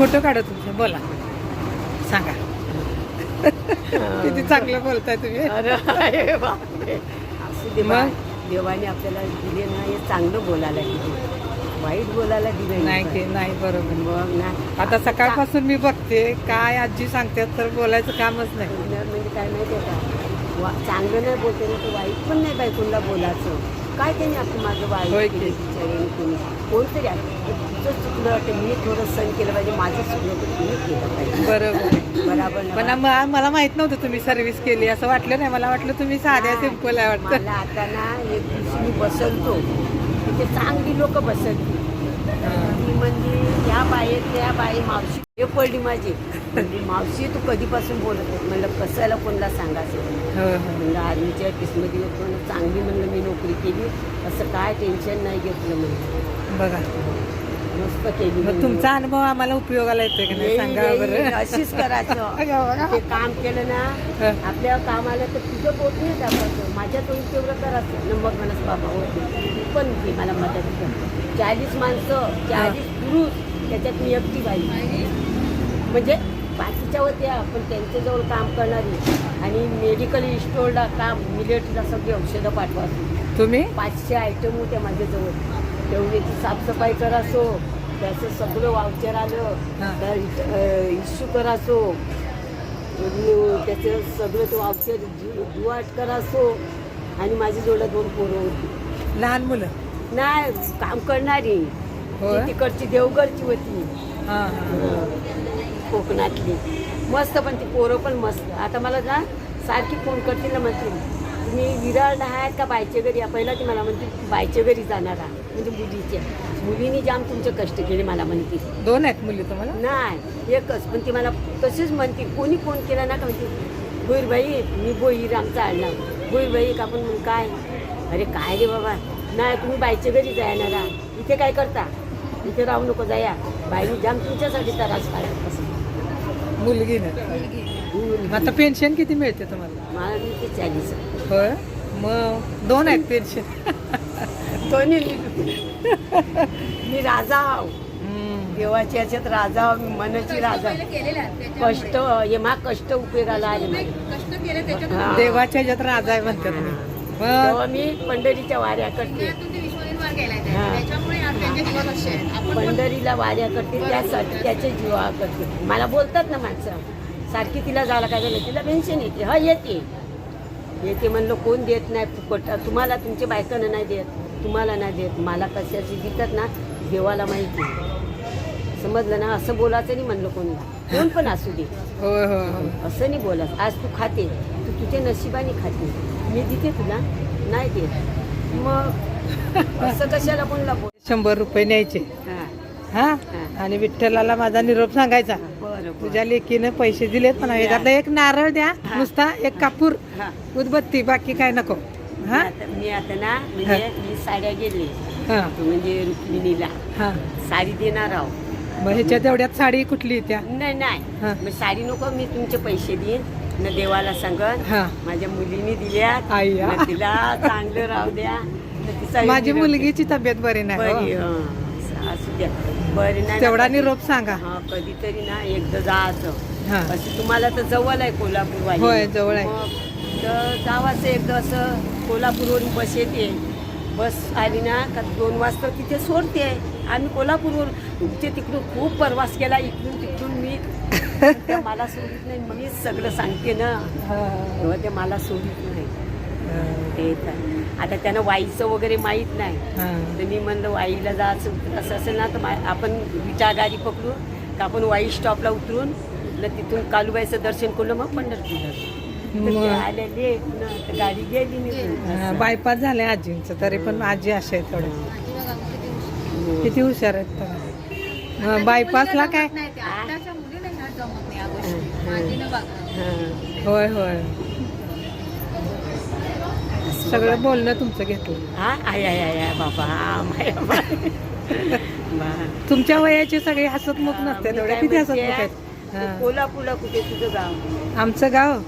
Photo काढा तुमचे बोला. सांगा. किती चांगलं बोलताय तुम्ही. असू दे. मग? देवाने आपल्याला दिले ना हे चांगलं बोलायला दिले. वाईट बोलायला दिले नाही ते नाही बरोबर. मग ना आता सकाळपासून मी बघते काय आजी सांगतात तर बोलायचं कामच नाही. म्हणजे काय माहिती आहे का? वा- चांगलं नाही बोलते ना तर वाईट पण नाही बायकोला बोलायचं. काय त्यांनी आपलं माझं की. केलं कोणी कोणतरी. तुझं चुकलं वाटतं मी थोडं सण केलं पाहिजे माझं चुकलं तर तुम्ही केलं पाहिजे बरोबर. बराबर ना? पण म- मला माहीत नव्हतं तुम्ही सर्व्हिस केली असं वाटलं नाही मला वाटलं तुम्ही साध्या. सिंपल आहे वाटतं मला आता ना एक दिवशी मी बसलतो तिथे चांगली लोक बसलती ती म्हणजे ह्या बाई त्या बाई मावशी हे पडली माझी? मावशी तू कधीपासून बोलत नाही म्हणलं कसायला कोणाला सांगायचं? हो हो. म्हणलं आर्मीच्या होतो आणि चांगली म्हणलं मी नोकरी केली असं काय टेन्शन नाही घेतलं म्हणलं. बघा. मस्त केली मग. तुमचा अनुभव आम्हाला उपयोगाला येतोय की नाही? सांगा बरं. अशीच करायचं. ते काम केलं ना हं. आपल्या कामाला तर तुझं पोट नाही दाखवायचं माझ्या तोंड तेवढं करायचं न मग म्हणस बाबा होते तू पण घे मला मदत चाळीस माणसं चाळीस पुरुष त्याच्यात मी एकटी बाई. म्हणजे बाकीच्या होत्या पण त्यांच्याजवळ काम करणारी. आणि मेडिकल स्टोरला काम मिलेटला सगळी औषधं पाठवा. तुम्ही? पाचशे आयटम होत्या माझ्याजवळ. तेवढ्याची साफसफाई करासो त्याचं सगळं वावचर आलं. तर इश्यू करासो त्याचं सगळं तो वावचर जुवाट करासो आणि माझी जोडा दोन पोरं होती. लहान मुलं? नाही काम करणारी. तिकडची देवगडची होती. कोकणातली. मस्त पण ती पोरं पण मस्त. आता मला ना सारखी फोन करतील ना म्हणते तुम्ही विरारला आहात का बायच्या घरी? आहे?" पहिला ती मला म्हणते बायच्या घरी जाणार आहे म्हणजे मुलीच्या मुलीने जाम तुमचे कष्ट केले मला म्हणते. दोन आहेत मुली तुम्हाला? नाही एकच. पण ती मला तशीच म्हणते. कोणी फोन केला ना का म्हणते भुईरबाई मी बोईर आमचा आडनाव भुईरबाई का आपण म्हणून काय? अरे काय रे बाबा? नाही तुम्ही बाईच्या घरी आहात इथे काय करता? इथे राहू नको जाया बाईने जाम तुमच्यासाठी त्रास काढत असं मुलगी ना. मग आता पेन्शन किती मिळते तुम्हाला? मला मी ते चाळीस. होय? मग दोन आहेत पेन्शन दोन्ही मी राजा हाव देवाच्या याच्यात राजा हाव मी मनाची राजा कष्ट हे मा कष्ट उपयोगाला आले माझे. हा. देवाच्या ह्याच्यात राजा आहे म्हणतात मी तेव्हा मी पंढरीच्या वाऱ्या करते. पंढरीला वाऱ्या करते त्यासाठी त्याचे जीवा करते मला बोलतात ना माणसं सारखी तिला जायला काय झालं तिला पेन्शन येते. हा येते. येते म्हणलं कोण देत नाही फुकट? तुम्हाला तुमच्या बायकांना नाही देत. तुम्हाला नाही देत. मला कशाची देतात ना? देवाला माहिती समजलं ना? असं बोलायचं नाही म्हणलं कोणला कोण पण असू दे. होय होय होय. असं नाही बोलत आज तू खाते. तू तुझ्या नशिबाने खाते. मी देते तुला. नाही देत. मग असं कशाला कोणला बोल शंभर रुपये न्यायचे. हा. हा? हा. आणि विठ्ठलाला माझा निरोप सांगायचा. तुझ्या लेकीनं पैसे दिलेत पण याच्यातला एक नारळ द्या. नुसता एक कापूर उदबत्ती बाकी काय नको. मी हा? आता मी आता ना म्हणजे मी साड्या गेले. म्हणजे रुक्मिणीला. हा. साडी देणार आहो. मग ह्याच्यात एवढ्यात साडी कुठली त्या? नाही नाही. मग साडी नको मी तुमचे पैसे देईन. न देवाला सांगन. हा. माझ्या मुलीने दिल्या तिला चांगलं राहू द्या. माझी मुलगीची तब्येत बरी नाही. हं. असू द्या. बरी नाही तेवढा निरोप सांगा. हा कधीतरी ना एकदा जायचं असं. तुम्हाला तर जवळ आहे कोल्हापूर वाली होय, जवळ आहे. तर जावाचं एकदा असं कोल्हापूरवरून बस येते. बस आली ना का दोन वाजता तिथे सोडते. आम्ही कोल्हापूरवरून ते तिकडून खूप प्रवास केला इकडून तिकडून मी. त्या मला सोडित नाही मीच सगळं सांगते ना. तेव्हा ते मला सोडित नाही. ते तर. आता त्यांना वाईचं वगैरे माहीत नाही. हा. तर मी म्हणलं वाईला जायचं असं असेल ना तर मा- आपण विटा गाडी पकडू का आपण वाई स्टॉपला उतरून तिथून कालूबाईचं दर्शन केलं मग तर गाडी गेली हा, असं. बायपास झाले आजींचं तरी पण आजी अशा आहे थोडे. किती हुशार आहेत बायपासला काय. होय होय. सगळं बोलणं तुमचं घेतलं हा? आय आय आय आय बाबा हा, माया बाय. बा. तुमच्या वयाचे सगळे हसतमुख नसते तेवढे किती हसतमुख आहेत? हा. कोल्हापूरला कुठे तुझं गाव? आमचं गाव?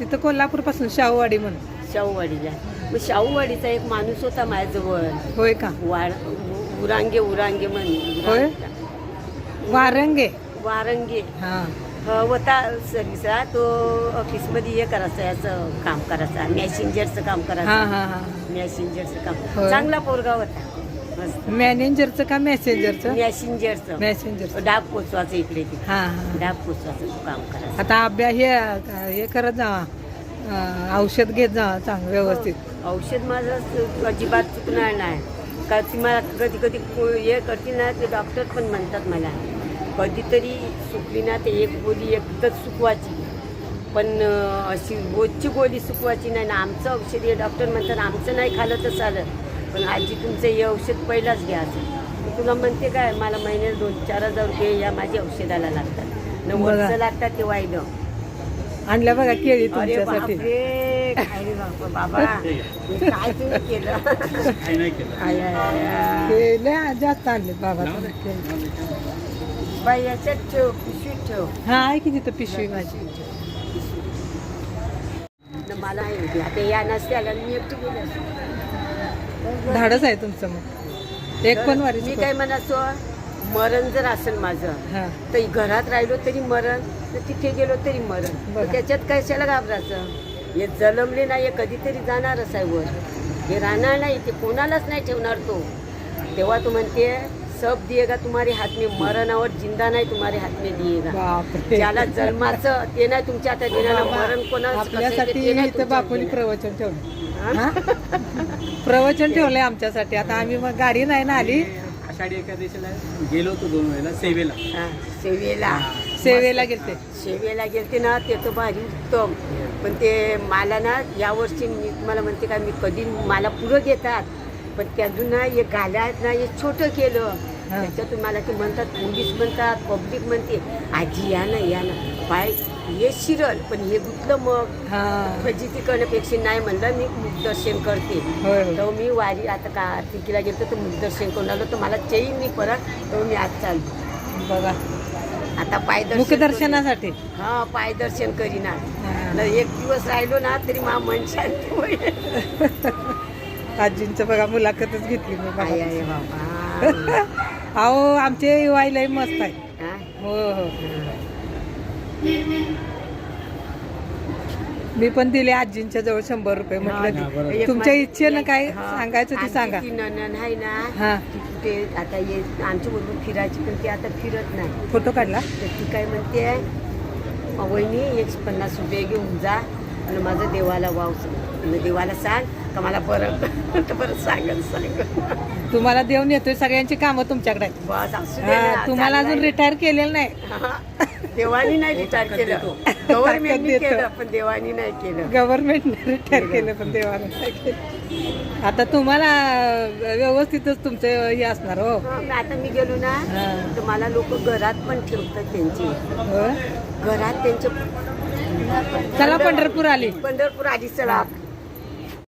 तिथं कोल्हापूरपासून शाहूवाडी म्हणून. शाहूवाडीला. मग शाहूवाडीचा एक माणूस होता माझ्याजवळ. होय का? वाड उरांगे उरांगे म्हण होय? वारंगे. वारंगे. हा. होता सर्विसला तो ऑफिसमध्ये हे करायचं याचं काम करायचं. मॅसेंजरचं काम हा करायचं हा. हा मॅसेंजरचं काम. होय. चांगला पोरगा होता. मस्त. मॅनेजरचं का मेसेंजरचं मॅसेंजरचं मॅसेंजरचं डाग पोचवायचं इकडे तिकडे हा हा डाग पोचवायचं तो काम करायचं. आता अभ्यास हे हे करत जावा अं, औषध घेत जावा चांगलं व्यवस्थित. औषध माझं स- अजिबात चुकणार नाही. का ती मला कधी कधी को- हे करते ना ते डॉक्टर पण म्हणतात मला. कधीतरी सुकली ना ते एक गोळी एकच सुकवायची. पण अशी रोजची गोळी सुकवायची नाही. ना आमचं औषध हे डॉक्टर म्हणतात आमचं नाही खाल्लं तर चालत पण आजी तुमचं हे औषध पहिलाच घ्या असं. मी तुला म्हणते काय मला महिन्याला दोन चार हजार रुपये या माझ्या औषधाला लागतात. न बघा. वर्ष लागतात ते वाहिलं आणल्या बघा केळी अरे तुमच्यासाठी. बाबा. काय तुम्ही केलं? आय, आय, आय, आय. केले जास्त आणले बाबा बाई याच्यात ठेव पिशवीत ठेव. हा आहे की तिथं पिशवी माझी? न मला हे दे. आता या नसते आल्या मी एकटी गेले असते. धाडच आहे तुमचं मग. एक पण वारी मी काय म्हणायचो मरण जर असेल माझं हा. तर घरात राहिलो तरी मरण तर तिथे गेलो तरी मरण. तर त्याच्यात कशाला घाबरायचं? हे जलमले नाही हे कधीतरी जाणारच आहे वर. हे राहणार नाही ते कोणालाच नाही ठेवणार तो. तेव्हा तू म्हणते सब दिएगा तुम्हारे हात में मरण और जिंदा नाही तुम्हारे हात में दिएगा। ज्याला जन्माचं ते नाही तुमच्या आता देणार मरण बापूनी हातात प्रवचन ठेवलं? प्रवचन ठेवलंय आमच्यासाठी. आता आम्ही मग गाडी नाही ना आली? आषाढी एकादशीला गेलो होतो दोन वेळेला सेवेला. हा, सेवेला. सेवेला गेलते. शेवेला गेलते ना ते तर भारी उत्तम. पण ते मला ना यावर्षी मी तुम्हाला म्हणते का मी कधी मला पुरं घेतात? पण त्यातून ना हे गाल्या आहेत ना हे छोटं केलं. त्याच्यातून मला ते म्हणतात पोलीस म्हणतात पब्लिक म्हणते आजी या ना या ना. पाय हे शिरल पण हे गुतलं मग. फजिती करण्यापेक्षा नाही म्हणलं मी मुखदर्शन करते. तर मी वारी आता का आर्थिकीला गेलो तर मुखदर्शन करून आलो तर मला चैन नाही परत तर मी आज चाललो. बघा. आता पायदर्शन मुखदर्शनासाठी करीन. हा पायदर्शन करीना एक दिवस राहिलो ना तरी मा मन शांत होईल. आजींचं बघा मुलाखतच घेतली मी. आहे आहे बाबा अहो आमचे युवाई मस्त आहे हा? हो हो मी पण दिले आजींच्या जवळ शंभर रुपये हा, म्हटलं बरोबर. तुमच्या इच्छेनं काय हा. सांगायचं ते आमची सांगा ती नणन आहे ना हा ती कुठे आता ये आमच्या बरोबर फिरायची पण ती आता फिरत नाही फोटो काढला तर ती काय म्हणते "अ, वहिनी एक पन्नास रुपये घेऊन जा आणि माझं देवाला वाव सांग देवाला सांग का मला बरं तर बरं सांगत सांग तुम्हाला देऊन येतोय सगळ्यांची कामं तुमच्याकडे आहेत. बस असू दे हा, तुम्हाला अजून. रिटायर केलेलं नाही हा. देवानी नाही रिटायर केलं गव्हर्नमेंटनी देतो. केलं पण देवानी नाही केलं गव्हर्नमेंटने रिटायर केलं पण देवाला नाही केलं. आता तुम्हाला अं, व्यवस्थितच तुमचं हे असणार हो हा, आता मी गेलो ना हा. तर मला लोक घरात पण ठेवतात त्यांची हो? घरात त्यांचे चला पंढरपूर आली पंढरपूर आधी चला